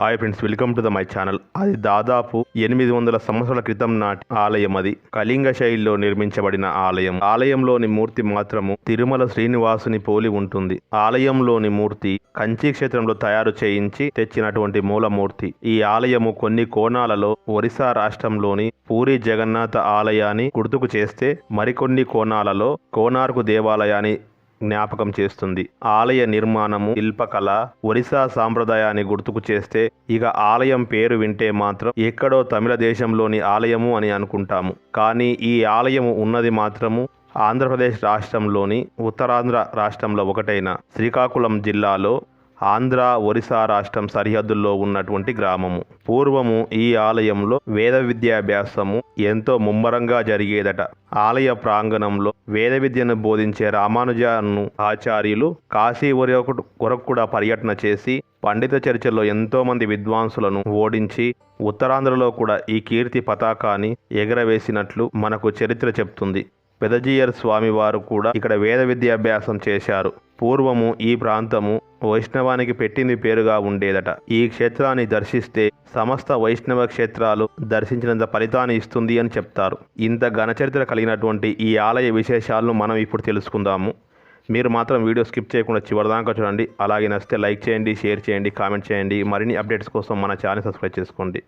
Hi friends welcome to the my channel అది దాదాపు ఎనిమిది వందల సంవత్సరాల క్రితం నాటి ఆలయం అది. కళింగ శైలిలో నిర్మించబడిన ఆలయం. ఆలయంలోని మూర్తి మాత్రము తిరుమల శ్రీనివాసుని పోలి ఉంటుంది. ఆలయంలోని మూర్తి కంచి క్షేత్రంలో తయారు చేయించి తెచ్చినటువంటి మూలమూర్తి. ఈ ఆలయము కొన్ని కోణాలలో ఒరిస్సా రాష్ట్రంలోని పూరి జగన్నాథ ఆలయాన్ని గుర్తుకు చేస్తే మరికొన్ని కోణాలలో కోనార్కు దేవాలయాన్ని జ్ఞాపకం చేస్తుంది. ఆలయ నిర్మాణము శిల్పకళ ఒరిస్సా సాంప్రదాయాన్ని గుర్తుకు చేస్తే ఇక ఆలయం పేరు వింటే మాత్రం ఎక్కడో తమిళ దేశంలోని ఆలయము అని అనుకుంటాము. కానీ ఈ ఆలయము ఉన్నది మాత్రము ఆంధ్రప్రదేశ్ రాష్ట్రంలోని ఉత్తరాంధ్ర రాష్ట్రంలో ఒకటైన శ్రీకాకుళం జిల్లాలో ఆంధ్ర ఒరిస్సా రాష్ట్రం సరిహద్దుల్లో ఉన్నటువంటి గ్రామము. పూర్వము ఈ ఆలయంలో వేద విద్యాభ్యాసము ఎంతో ముమ్మరంగా జరిగేదట. ఆలయ ప్రాంగణంలో వేద విద్యను బోధించే రామానుజాను ఆచార్యులు కాశీ వరకు కూడా పర్యటన చేసి పండిత చర్చల్లో ఎంతోమంది విద్వాంసులను ఓడించి ఉత్తరాంధ్రలో కూడా ఈ కీర్తి పతాకాన్ని ఎగరవేసినట్లు మనకు చరిత్ర చెప్తుంది. పెదజీయర్ స్వామివారు కూడా ఇక్కడ వేద విద్యాభ్యాసం చేశారు. పూర్వము ఈ ప్రాంతము వైష్ణవానికి పెట్టింది పేరుగా ఉండేదట. ఈ క్షేత్రాన్ని దర్శిస్తే సమస్త వైష్ణవ క్షేత్రాలు దర్శించినంత ఫలితాన్ని ఇస్తుంది అని చెప్తారు. ఇంత ఘనచరిత్ర కలిగినటువంటి ఈ ఆలయ విశేషాలను మనం ఇప్పుడు తెలుసుకుందాము. మీరు మాత్రం వీడియో స్కిప్ చేయకుండా చివరిదాకా చూడండి. అలాగే నచ్చితే లైక్ చేయండి షేర్ చేయండి కామెంట్ చేయండి. మరిన్ని అప్డేట్స్ కోసం మన ఛానల్ సబ్స్క్రైబ్ చేసుకోండి.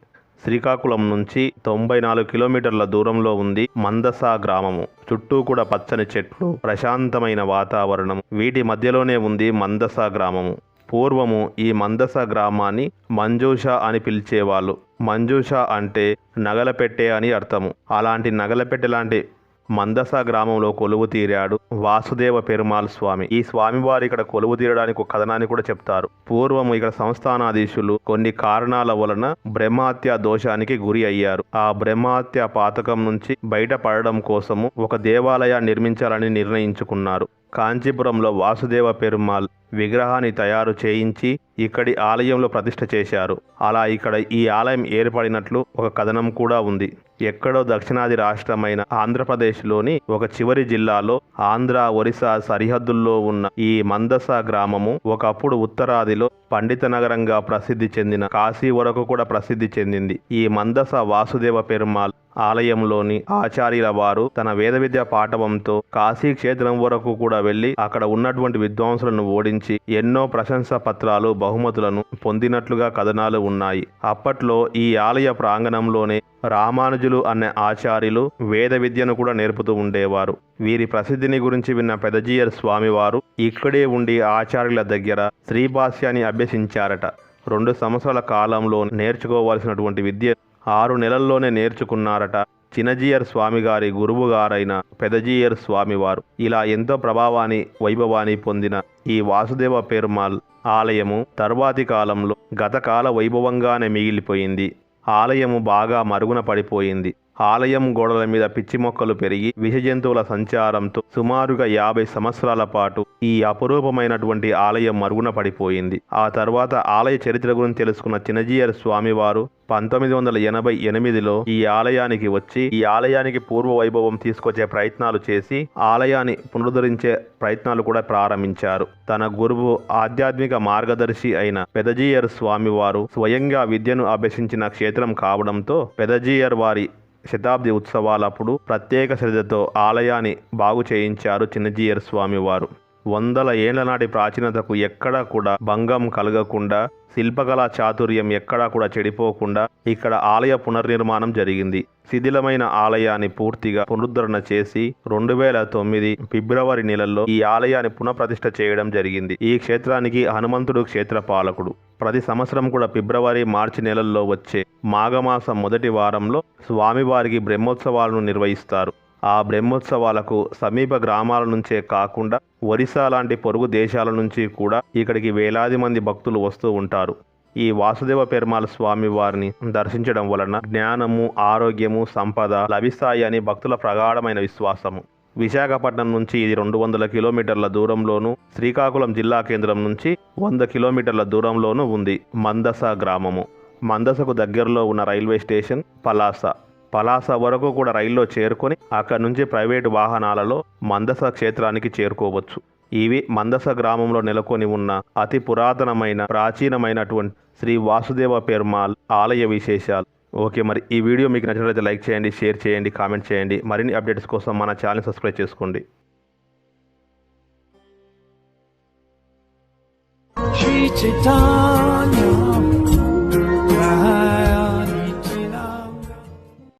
శ్రీకాకుళం నుంచి తొంభై నాలుగు కిలోమీటర్ల దూరంలో ఉంది మందసా గ్రామము. చుట్టూ కూడా పచ్చని చెట్లు ప్రశాంతమైన వాతావరణం. వీటి మధ్యలోనే ఉంది మందసా గ్రామము. పూర్వము ఈ మందస గ్రామాన్ని మంజూష అని పిలిచేవాళ్ళు. మంజూష అంటే నగలపెట్టె అని అర్థము. అలాంటి నగలపెట్టె లాంటి మందస గ్రామంలో కొలువు తీరాడు వాసుదేవ పెరుమాల్ స్వామి. ఈ స్వామివారు ఇక్కడ కొలువు తీరడానికి ఒక కథనాన్ని కూడా చెప్తారు. పూర్వము ఇక్కడ సంస్థానాధీశులు కొన్ని కారణాల వలన బ్రహ్మహత్య దోషానికి గురి అయ్యారు. ఆ బ్రహ్మహత్య పాతకం నుంచి బయటపడడం కోసము ఒక దేవాలయాన్ని నిర్మించాలని నిర్ణయించుకున్నారు. కాంచీపురంలో వాసుదేవ పెరుమాల్ విగ్రహాన్ని తయారు చేయించి ఇక్కడి ఆలయంలో ప్రతిష్ఠ చేశారు. అలా ఇక్కడ ఈ ఆలయం ఏర్పడినట్లు ఒక కథనం కూడా ఉంది. ఎక్కడో దక్షిణాది రాష్ట్రమైన ఆంధ్రప్రదేశ్లోని ఒక చివరి జిల్లాలో ఆంధ్ర ఒరిస్సా సరిహద్దుల్లో ఉన్న ఈ మందస గ్రామము ఒకప్పుడు ఉత్తరాదిలో పండిత నగరంగా ప్రసిద్ధి చెందిన కాశీ వరకు కూడా ప్రసిద్ధి చెందింది. ఈ మందస వాసుదేవ పెరుమాల్ ఆలయంలోని ఆచార్యుల వారు తన వేద విద్య పాఠవంతో కాశీ క్షేత్రం వరకు కూడా వెళ్ళి అక్కడ ఉన్నటువంటి విద్వాంసులను ఓడించి ఎన్నో ప్రశంస పత్రాలు బహుమతులను పొందినట్లుగా కథనాలు ఉన్నాయి. అప్పట్లో ఈ ఆలయ ప్రాంగణంలోనే రామానుజులు అనే ఆచార్యులు వేద విద్యను కూడా నేర్పుతూ ఉండేవారు. వీరి ప్రసిద్ధిని గురించి విన్న పెదజీయర్ స్వామివారు ఇక్కడే ఉండి ఆచార్యుల దగ్గర శ్రీభాష్యాన్ని అభ్యసించారట. రెండు సంవత్సరాల కాలంలో నేర్చుకోవాల్సినటువంటి విద్య ఆరు నెలల్లోనే నేర్చుకున్నారట చినజీయర్ స్వామి గారి పెదజీయర్ స్వామివారు. ఇలా ఎంతో ప్రభావాన్ని వైభవాన్ని పొందిన ఈ వాసుదేవ పెరుమాల్ ఆలయము తర్వాతి కాలంలో గతకాల వైభవంగానే మిగిలిపోయింది. ఆలయము బాగా మరుగున పడిపోయింది. ఆలయం గోడల మీద పిచ్చి మొక్కలు పెరిగి విష జంతువుల సంచారంతో సుమారుగా యాభై సంవత్సరాల పాటు ఈ అపురూపమైనటువంటి ఆలయం మరుగున పడిపోయింది. ఆ తర్వాత ఆలయ చరిత్ర గురించి తెలుసుకున్న చినజీయర్ స్వామివారు పంతొమ్మిది వందల ఎనభై ఎనిమిదిలో ఈ ఆలయానికి వచ్చి ఈ ఆలయానికి పూర్వ వైభవం తీసుకొచ్చే ప్రయత్నాలు చేసి ఆలయాన్ని పునరుద్ధరించే ప్రయత్నాలు కూడా ప్రారంభించారు. తన గురువు ఆధ్యాత్మిక మార్గదర్శి అయిన పెదజీయర్ స్వామివారు స్వయంగా విద్యను అభ్యసించిన క్షేత్రం కావడంతో పెదజీయర్ వారి శతాబ్ది ఉత్సవాలప్పుడు ప్రత్యేక శ్రద్ధతో ఆలయాన్ని బాగు చేయించారు చిన్నజీయర్ స్వామివారు వందల ఏళ్ళ నాటి ప్రాచీనతకు ఎక్కడా కూడా భంగం కలగకుండా శిల్పకళా చాతుర్యం ఎక్కడా కూడా చెడిపోకుండా ఇక్కడ ఆలయ పునర్నిర్మాణం జరిగింది. శిథిలమైన ఆలయాన్ని పూర్తిగా పునరుద్ధరణ చేసి రెండు వేల తొమ్మిది ఫిబ్రవరి నెలల్లో ఈ ఆలయాన్ని పునఃప్రతిష్ఠ చేయడం జరిగింది. ఈ క్షేత్రానికి హనుమంతుడు క్షేత్ర పాలకుడు. ప్రతి సంవత్సరం కూడా ఫిబ్రవరి మార్చి నెలల్లో వచ్చే మాఘమాసం మొదటి వారంలో స్వామివారికి బ్రహ్మోత్సవాలను నిర్వహిస్తారు. ఆ బ్రహ్మోత్సవాలకు సమీప గ్రామాల నుంచే కాకుండా ఒరిస్సా లాంటి పొరుగు దేశాల నుంచి కూడా ఇక్కడికి వేలాది మంది భక్తులు వస్తూ ఉంటారు. ఈ వాసుదేవ పెరుమాల స్వామి వారిని దర్శించడం వలన జ్ఞానము ఆరోగ్యము సంపద లభిస్తాయి అని భక్తుల ప్రగాఢమైన విశ్వాసము. విశాఖపట్నం నుంచి ఇది రెండు వందల కిలోమీటర్ల దూరంలోను శ్రీకాకుళం జిల్లా కేంద్రం నుంచి వంద కిలోమీటర్ల దూరంలోనూ ఉంది మందస గ్రామము. మందసకు దగ్గరలో ఉన్న రైల్వే స్టేషన్ పలాస. పలాస వరకు కూడా రైల్లో చేరుకొని అక్కడి నుంచి ప్రైవేటు వాహనాలలో మందస క్షేత్రానికి చేరుకోవచ్చు. ఇవి మందస గ్రామంలో నెలకొని ఉన్న అతి పురాతనమైన ప్రాచీనమైనటువంటి శ్రీ వాసుదేవ పెర్మాల్ ఆలయ విశేషాలు. ఓకే మరి ఈ వీడియో మీకు నచ్చినట్లయితే లైక్ చేయండి షేర్ చేయండి కామెంట్ చేయండి. మరిన్ని అప్డేట్స్ కోసం మన ఛానల్ సబ్స్క్రైబ్ చేసుకోండి. శ్రీ